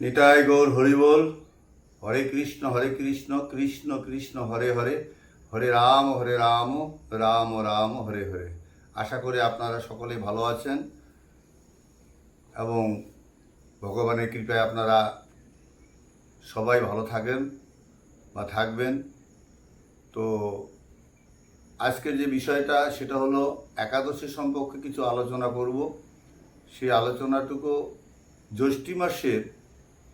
নিতাই গৌর হরিবোল হরে কৃষ্ণ হরে কৃষ্ণ কৃষ্ণ কৃষ্ণ, হরে হরে। হরে রাম হরে রাম রাম রাম, হরে হরে। আশা করি আপনারা সকলেই ভালো আছেন এবং ভগবানের কৃপায় আপনারা সবাই ভালো থাকেন বা থাকবেন। তো আজকের যে বিষয়টা, সেটা হলো একাদশী সম্পর্কে কিছু আলোচনা করব। সেই আলোচনাটুকু জ্যৈষ্ঠী মাসের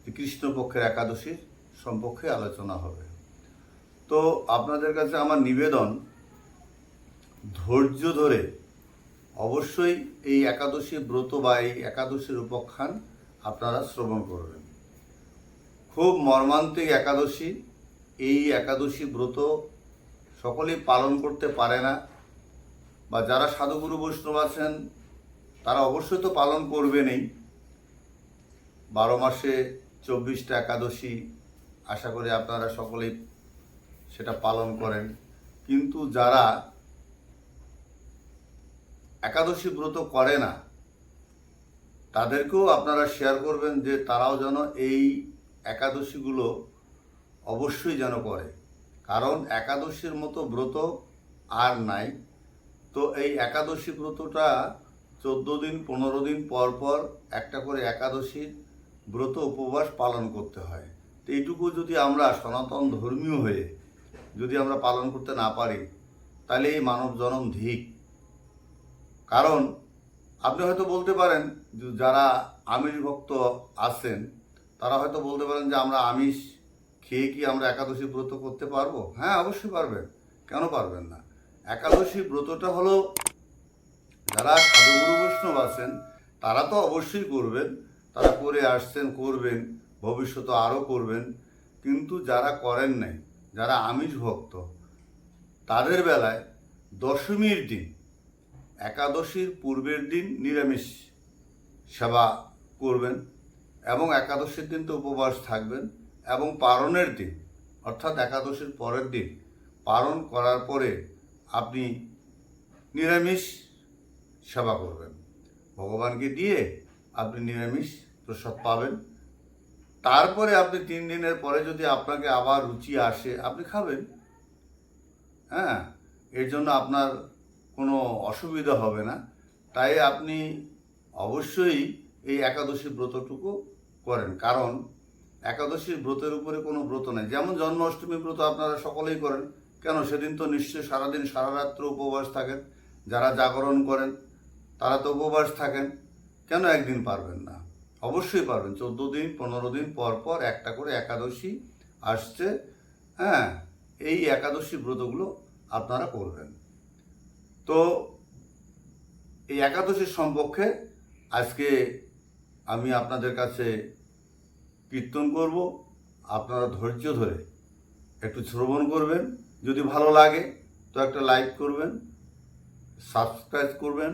কৃষ্ণপক্ষের একাদশীর সম্পর্কে আলোচনা হবে। তো আপনাদের কাছে আমার নিবেদন, ধৈর্য ধরে অবশ্যই এই একাদশী ব্রত বা এই একাদশীর উপাখ্যান আপনারা শ্রবণ করবেন। খুব মর্মান্তিক একাদশী, এই একাদশী ব্রত সকলেই পালন করতে পারে না বা যারা সাধুগুরু বৈষ্ণব আছেন, তারা অবশ্যই তো পালন করবেনই। বারো মাসে চব্বিশটা একাদশী, আশা করি আপনারা সকলেই সেটা পালন করেন। কিন্তু যারা একাদশী ব্রত করে না, তাদেরকেও আপনারা শেয়ার করবেন যে তারাও যেন এই একাদশীগুলো অবশ্যই যেন করে। কারণ একাদশীর মতো ব্রত আর নাই। তো এই একাদশী ব্রতটা চোদ্দ দিন, পনেরো দিন পর পর একটা করে একাদশীর ব্রত উপবাস পালন করতে হয়। তো এইটুকু যদি আমরা সনাতন ধর্মীয় হয়ে যদি আমরা পালন করতে না পারি, তাহলে এই মানব জনম ধিক। কারণ আপনি হয়তো বলতে পারেন যারা আমিষ ভক্ত আছেন, তারা হয়তো বলতে পারেন যে আমরা আমিষ খেয়ে কি আমরা একাদশী ব্রত করতে পারব? হ্যাঁ অবশ্যই পারবেন। কেন পারবেন না? একাদশী ব্রতটা হলো যারা সাধুগুরু বৈষ্ণব আছেন, তারা তো অবশ্যই করবেন। তারা করে আসছেন, করবেন ভবিষ্যতে আরও করবেন। কিন্তু যারা করেন নাই, যারা আমিষ ভক্ত, তাদের বেলায় দশমীর দিন, একাদশীর পূর্বের দিন নিরামিষ সেবা করবেন এবং একাদশীর দিন তো উপবাস থাকবেন এবং পারণের দিন, অর্থাৎ একাদশীর পরের দিন পালন করার পরে আপনি নিরামিষ সেবা করবেন। ভগবানকে দিয়ে আপনি নিরামিষ প্রসাদ পাবেন। তারপরে আপনি তিন দিনের পরে যদি আপনাকে আবার রুচি আসে, আপনি খাবেন। হ্যাঁ এর জন্য আপনার কোনো অসুবিধা হবে না। তাই আপনি অবশ্যই এই একাদশী ব্রতটুকু করেন। কারণ একাদশীর ব্রতের উপরে কোনো ব্রত নেই। যেমন জন্মাষ্টমী ব্রত আপনারা সকলেই করেন। কেন? সেদিন তো নিশ্চয়ই সারাদিন সারা রাত্র উপবাস থাকেন। যারা জাগরণ করেন, তারা তো উপবাস থাকেন। কেন একদিন পারবেন না? অবশ্যই পারবেন। চোদ্দ দিন, পনেরো দিন, পর পর একটা করে একাদশী আসছে। হ্যাঁ এই একাদশী ব্রতগুলো আপনারা করবেন। তো এই একাদশীর সম্পর্কে আজকে আমি আপনাদের কাছে কীর্তন করব। আপনারা ধৈর্য ধরে একটু শ্রবণ করবেন। যদি ভালো লাগে তো একটা লাইক করবেন, সাবস্ক্রাইব করবেন।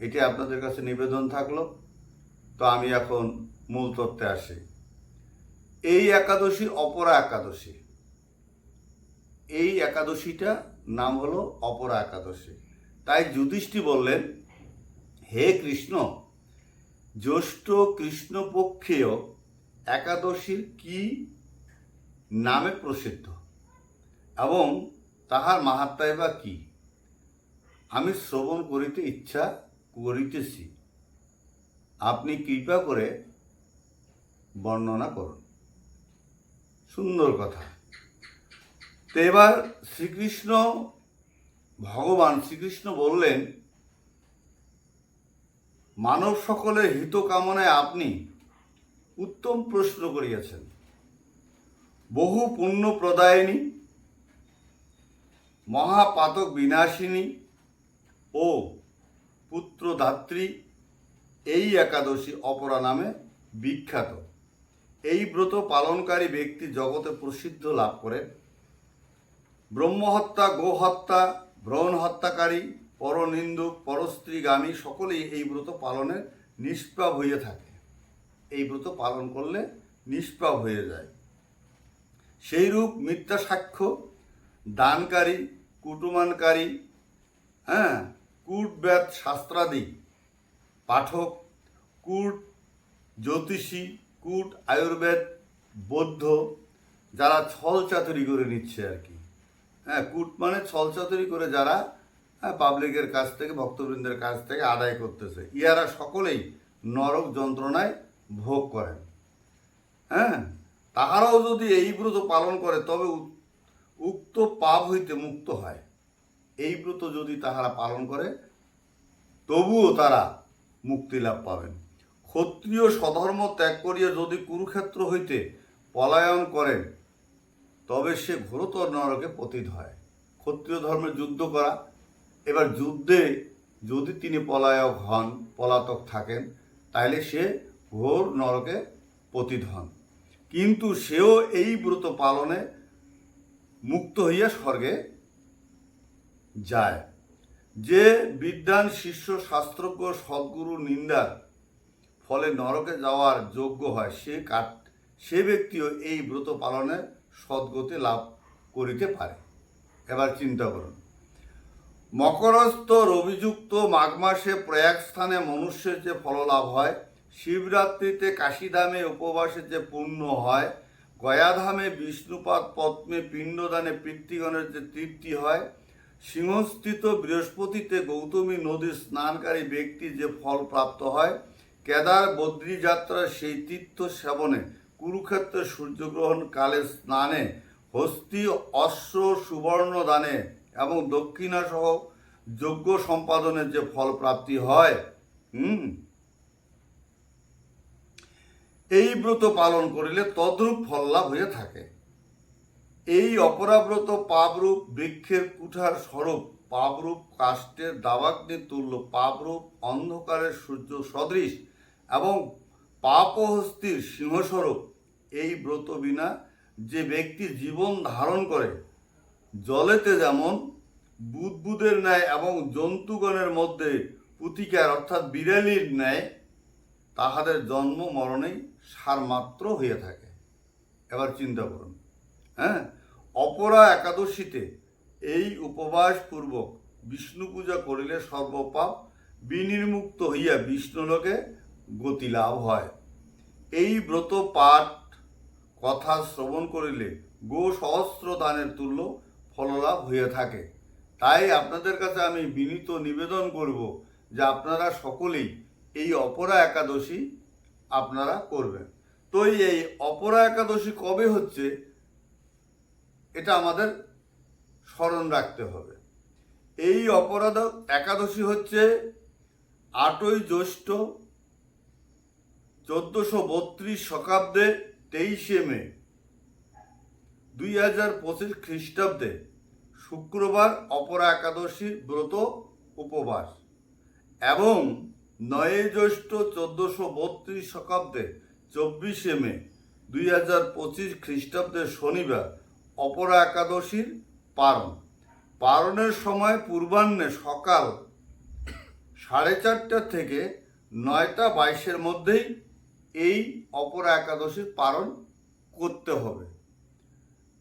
এটি আপনাদের কাছে নিবেদন থাকল। তো আমি এখন মূল তত্ত্বে আসি। এই একাদশী অপরা একাদশী। এই একাদশীটা নাম হলো অপরা একাদশী। তাই যুধিষ্ঠি বললেন, হে কৃষ্ণ, জ্যৈষ্ঠ কৃষ্ণপক্ষেয় একাদশীর কি নামে প্রসিদ্ধ? এবং তাহার মাহাত্মায় বা কি? আমি শ্রবণ করিতে ইচ্ছা করিতেছি। আপনি কৃপা করে বর্ণনা করুন। সুন্দর কথা। তো এবার শ্রীকৃষ্ণ, ভগবান শ্রীকৃষ্ণ বললেন, মানব সকলের হিত কামনায় আপনি উত্তম প্রশ্ন করিয়াছেন। বহু পুণ্য প্রদায়িনী, মহাপাতক বিনাশিনী ও পুত্রদাত্রী এই একাদশী অপরা নামে বিখ্যাত। এই ব্রত পালনকারী ব্যক্তি জগতে প্রসিদ্ধ লাভ করেন। ব্রহ্মহত্যা, গোহত্যা ভ্রণ হত্যাকারী, পরনিন্দুক, পরস্ত্রীগামী সকলেই এই ব্রত পালনে নিষ্প্রাপ হয়ে থাকে। এই ব্রত পালন করলে নিষ্প্রাপ হয়ে যায়। সেইরূপ মিথ্যা সাক্ষ্য দানকারী কুটুমানকারী হ্যাঁ কূটব্যাত শাস্ত্রাদি পাঠক, কূট জ্যোতিষী, কুট আয়ুর্বেদ, বৌদ্ধ, যারা ছল চাতুরি করে নিচ্ছে আর কি। হ্যাঁ কুট মানে ছল চাতুরি করে যারা হ্যাঁ পাবলিকের কাছ থেকে, ভক্তবৃন্দের কাছ থেকে আদায় করতেছে। ইয়ারা সকলেই নরক যন্ত্রণায় ভোগ করেন। হ্যাঁ তাহারাও যদি এই ব্রত পালন করে, তবে উক্ত পাপ হইতে মুক্ত হয়। এই ব্রত যদি তাহারা পালন করে, তবুও তারা মুক্তি লাভ পাবেন। ক্ষত্রিয় স্বধর্ম ত্যাগ করিয়া যদি কুরুক্ষেত্র হইতে পলায়ন করেন, তবে সে ঘোরতর নরকে পতিত হয়। ক্ষত্রিয় ধর্মের যুদ্ধ করা, এবার যুদ্ধে যদি তিনি পলায়ক হন, পলাতক থাকেন, তাইলে সে ঘোর নরকে পতিত হন। কিন্তু সেও এই ব্রত পালনে মুক্ত হইয়া স্বর্গে যায়। যে বিদ্যান শিষ্য শাস্ত্রজ্ঞ সদ্গুরু নিন্দার ফলে নরকে যাওয়ার যোগ্য হয়, সে কাট সে ব্যক্তিও এই ব্রত পালনে সদ্গতি লাভ করিতে পারে। এবার চিন্তা করুন। মকরস্থ রবিযুক্ত মাঘ মাসে প্রয়াগ স্থানে মনুষ্যের যে ফললাভ হয়, শিবরাত্রিতে কাশীধামে উপবাসে যে পুণ্য হয়, গয়াধামে বিষ্ণুপাদ, পদ্মে পিণ্ডদানে পিতৃগণের যে তৃপ্তি হয় সিংহস্থিত বৃহস্পতিতে গৌতমী নদীর স্নানকারী ব্যক্তি যে ফল প্রাপ্ত হয়, কেদার বদ্রী যাত্রার সেই তীর্থ সেবনে কুরুক্ষেত্রে সূর্যগ্রহণ কালে স্নানে হস্তি, অশ্ব, সুবর্ণ দানে এবং দক্ষিণা সহ যজ্ঞ সম্পাদনের যে ফল প্রাপ্তি হয়, হুম? এই ব্রত পালন করিলে তদ্রূপ ফল লাভ হয়ে থাকে। এই অপরাব্রত পাপরূপ বৃক্ষের কুঠার স্বরূপ পাপরূপ কাষ্টের দাবাগ্নি তুল্য পাপরূপ অন্ধকারের সূর্য সদৃশ এবং পাপহস্তির সিংহস্বরূপ এই ব্রত বিনা যে ব্যক্তি জীবন ধারণ করে, জলেতে যেমন বুদবুদের ন্যায় এবং জন্তুগণের মধ্যে পুতিকার অর্থাৎ বিড়ালির ন্যায়, তাহাদের জন্ম মরণেই সারমাত্র হয়ে থাকে। এবার চিন্তা করুন হ্যাঁ? অপরা একাদশীতে এই উপবাস পূর্বক বিষ্ণু পূজা করিলে সর্বপাপ বিনির্মুক্ত হইয়া বিষ্ণুলোকে গতি লাভ হয়। এই ব্রত পাঠ কথা শ্রবণ করিলে গো সহস্র দানের তুল্য ফললাভ হয়ে থাকে। তাই আপনাদের কাছে আমি বিনীত নিবেদন করব যে আপনারা সকলেই এই অপরা একাদশী আপনারা করবেন। তো এই অপরা একাদশী কবে হচ্ছে? এটা আমাদের স্মরণ রাখতে হবে। এই অপরাধ একাদশী হচ্ছে আটই জ্যৈষ্ঠ চোদ্দশো বত্রিশ শতাব্দে তেইশে মে দুই হাজার পঁচিশ খ্রিস্টাব্দে শুক্রবার অপরা একাদশী ব্রত উপবাস এবং নয় জ্যৈষ্ঠ চোদ্দশো বত্রিশ শতাব্দে চব্বিশে মে দুই হাজার পঁচিশ খ্রিস্টাব্দের শনিবার অপরা একাদশীর পারণ। পারণের সময় পূর্বাহ্নে সকাল সাড়ে চারটা থেকে নয়টা বাইশের মধ্যেই এই অপরা একাদশীর পালন করতে হবে।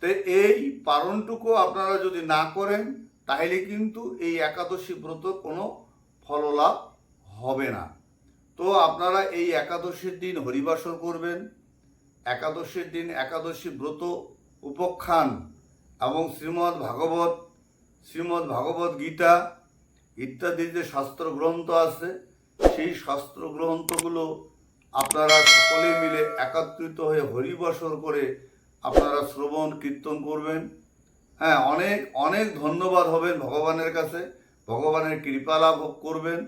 তো এই পারণটুকু আপনারা যদি না করেন, তাহলে কিন্তু এই একাদশী ব্রত কোনো ফললাভ হবে না। তো আপনারা এই একাদশীর দিন হরিবাসর করবেন। একাদশীর দিন একাদশী ব্রত উপখ্যান এবং শ্রীমদ্ ভাগবত শ্রীমদ্ ভাগবত গীতা ইত্যাদি যে শাস্ত্র গ্রন্থ আছে, সেই শাস্ত্র গ্রন্থগুলো আপনারা সকলে মিলে একত্রিত হয়ে হরিবসর করে আপনারা শ্রবণ, কীর্তন করবেন। হ্যাঁ অনেক অনেক ধন্যবাদ হবেন ভগবানের কাছে। ভগবানের কৃপা লাভ করবেন।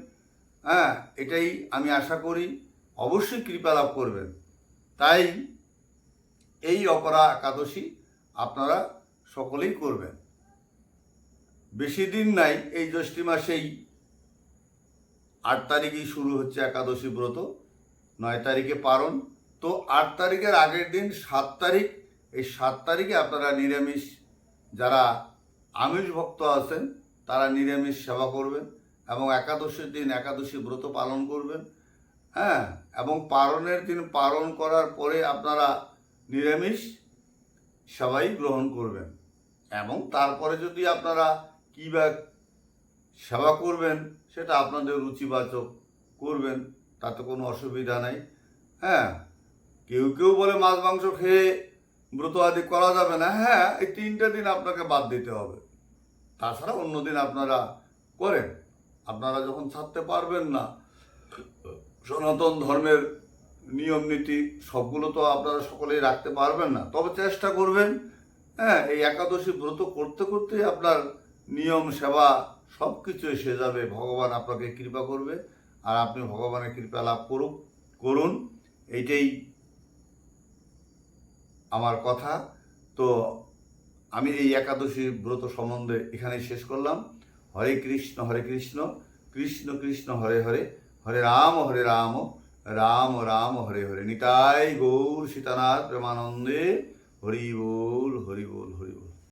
হ্যাঁ এটাই আমি আশা করি। অবশ্যই কৃপা লাভ করবেন। তাই এই অপরা একাদশী আপনারা সকলেই করবেন। বেশি দিন নাই, এই জ্যৈষ্ঠী মাসেই আট তারিখেই শুরু হচ্ছে একাদশী ব্রত, নয় তারিখে পারণ। তো আট তারিখের আগের দিন সাত তারিখ, এই সাত তারিখে আপনারা নিরামিষ, যারা আমিষ ভক্ত আছেন, তারা নিরামিষ সেবা করবেন এবং একাদশীর দিন একাদশী ব্রত পালন করবেন। হ্যাঁ এবং পারণের দিন পালন করার পরে আপনারা নিরামিষ সবাই গ্রহণ করবেন। এবং তারপরে যদি আপনারা কী বা সেবা করবেন, সেটা আপনাদের রুচিবাচক করবেন, তাতে কোনো অসুবিধা নাই। হ্যাঁ কেউ কেউ বলে মাছ, মাংস খেয়ে ব্রত আদি করা যাবে না। হ্যাঁ এই তিনটে দিন আপনাকে বাদ দিতে হবে। তাছাড়া অন্য দিন আপনারা করেন। আপনারা যখন ছাড়তে পারবেন না, সনাতন ধর্মের নিয়ম, নীতি, সবগুলো তো আপনারা সকলেই রাখতে পারবেন না। তবে চেষ্টা করবেন হ্যাঁ এই একাদশী ব্রত করতে করতে আপনার নিয়ম, সেবা সব কিছু এসে যাবে। ভগবান আপনাকে কৃপা করবে আর আপনি ভগবানের কৃপা লাভ করুক, করুন। এইটাই আমার কথা। তো আমি এই একাদশী ব্রত সম্বন্ধে এখানেই শেষ করলাম। হরে কৃষ্ণ হরে কৃষ্ণ কৃষ্ণ কৃষ্ণ, হরে হরে হরে রাম হরে রাম। রাম রাম হরে হরে। নিতাই গৌর সীতানাথ প্রেমানন্দে হরি বল হরি হরি